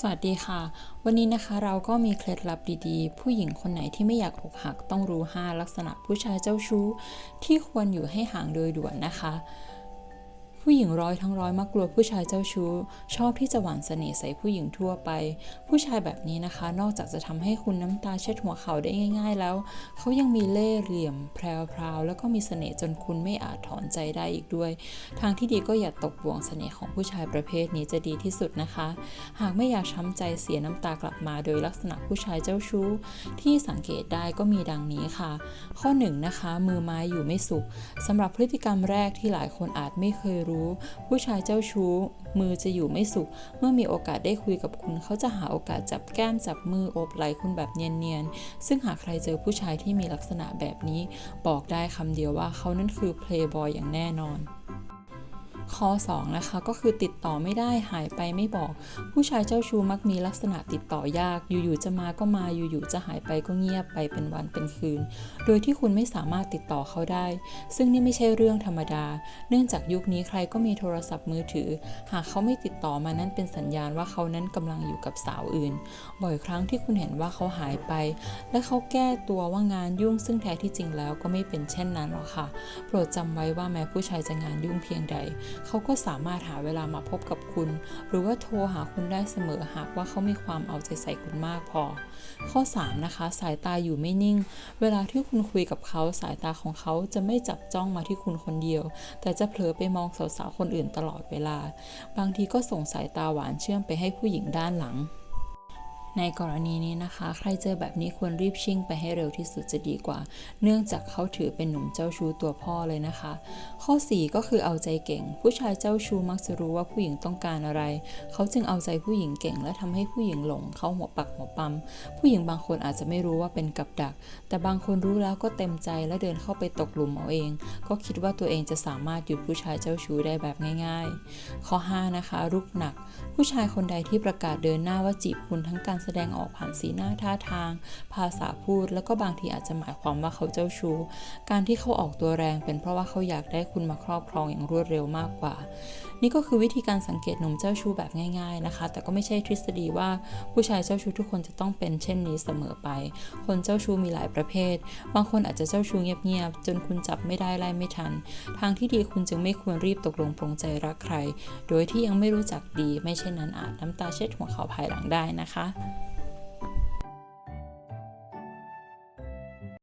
สวัสดีค่ะ วันนี้นะคะเราก็มีเคล็ดลับดีๆ ผู้หญิงคนไหนที่ไม่อยากอกหักต้องรู้ 5 ลักษณะผู้ชายเจ้าชู้ ที่ควรอยู่ให้ห่างโดยด่วนนะคะ ผู้หญิงร้อยทั้งร้อยมักกลัวผู้ชายเจ้าชู้ ชอบที่จะหวานเสน่ห์ใส่ผู้หญิงทั่วไป ผู้ชายแบบนี้นะคะ นอกจากจะทำให้คุณน้ำตาเช็ดหัวเข่าได้ง่าย ๆ แล้ว เขายังมีเล่ห์เหลี่ยม แพรวๆแล้วก็มีเสน่ห์จนคุณไม่อาจถอนใจได้อีกด้วย ทางที่ดีก็อย่าตกบ่วงเสน่ห์ของผู้ชายประเภทนี้จะดีที่สุดนะคะ หากไม่อยากช้ำใจเสียน้ำตากลับมาโดยลักษณะผู้ชายเจ้าชู้ ที่สังเกตได้ก็มีดังนี้ค่ะ ข้อ1นงนะคะมือไม้อยู่ไม่สุขสำหรับพฤติกรรมแรกที่หลายคนอาจไม่เคยรู้ผู้ชายเจ้าชู้ มือจะอยู่ไม่สุข เมื่อมีโอกาสได้คุยกับคุณ เขาจะหาโอกาสจับแก้มจับมือโอบไหล่คุณแบบเนียนๆ ซึ่งหากใครเจอผู้ชายที่มีลักษณะแบบนี้ บอกได้คำเดียวว่าเขานั่นคือเพลย์บอยอย่างแน่นอน ข้อ2นะคะก็คือติดต่อไม่ได้หายไปไม่บอก ผู้ชายเจ้าชู้มักมีลักษณะติดต่อยาก อยู่ๆจะมาก็มาอยู่ๆจะหายไปก็เงียบไปเป็นวันเป็นคืน โดยที่คุณไม่สามารถติดต่อเขาได้ ซึ่งนี่ไม่ใช่เรื่องธรรมดา เนื่องจากยุคนี้ใครก็มีโทรศัพท์มือถือ หากเขาไม่ติดต่อมานั้นเป็นสัญญาณว่าเขานั้นกำลังอยู่กับสาวอื่น บ่อยครั้งที่คุณเห็นว่าเขาหายไป และเขาแก้ตัวว่างานยุ่ง ซึ่งแท้ที่จริงแล้วก็ไม่เป็นเช่นนั้นหรอกค่ะ โปรดจำไว้ว่าแม้ผู้ชายจะงานยุ่งเพียงใดเขาก็สามารถหาเวลามาพบกับคุณ หรือว่าโทรหาคุณได้เสมอหากว่าเขามีความเอาใจใส่คุณมากพอ ข้อ 3 นะคะ สายตาอยู่ไม่นิ่ง เวลาที่คุณคุยกับเขาสายตาของเขาจะไม่จับจ้องมาที่คุณคนเดียว แต่จะเผลอไปมองสาวๆคนอื่นตลอดเวลา บางทีก็ส่งสายตาหวานเชื่อมไปให้ผู้หญิงด้านหลัง ในกรณีนี้นะคะ ใครเจอแบบนี้ควรรีบชิ่งไปให้เร็วที่สุดจะดีกว่า เนื่องจากเขาถือเป็นหนุ่มเจ้าชู้ตัวพ่อเลยนะคะ ข้อ 4 ก็คือเอาใจเก่ง ผู้ชายเจ้าชู้มักจะรู้ว่าผู้หญิงต้องการอะไร เขาจึงเอาใจผู้หญิงเก่ง และทำให้ผู้หญิงหลง เขาหัวปักหัวปั๊มผู้หญิงบางคนอาจจะไม่รู้ว่าเป็นกับดัก แต่บางคนรู้แล้วก็เต็มใจและเดินเข้าไปตกหลุมเอาเอง ก็คิดว่าตัวเองจะสามารถหยุดผู้ชายเจ้าชู้ได้แบบง่าย ๆ ข้อ 5 นะคะรุกหนัก ผู้ชายคนใดที่ประกาศเดินหน้าว่าจีบคุณทั้งการแสดงออกผ่านสีหน้าท่าทาง ภาษาพูด แล้วก็บางทีอาจจะหมายความว่าเขาเจ้าชู้ การที่เขาออกตัวแรงเป็นเพราะว่าเขาอยากได้คุณมาครอบครองอย่างรวดเร็วมากกว่านี่ก็คือวิธีการสังเกตหนุ่มเจ้าชู้แบบง่ายๆนะคะ แต่ก็ไม่ใช่ทฤษฎีว่าผู้ชายเจ้าชู้ทุกคนจะต้องเป็นเช่นนี้เสมอไป คนเจ้าชู้มีหลายประเภท บางคนอาจจะเจ้าชู้เงียบๆจนคุณจับไม่ได้ไล่ไม่ทัน ทางที่ดีคุณจึงไม่ควรรีบตกลงปรงใจรักใคร โดยที่ยังไม่รู้จักดี ไม่เช่นนั้นอาจน้ำตาเช็ดหัวเขาภายหลังได้นะคะ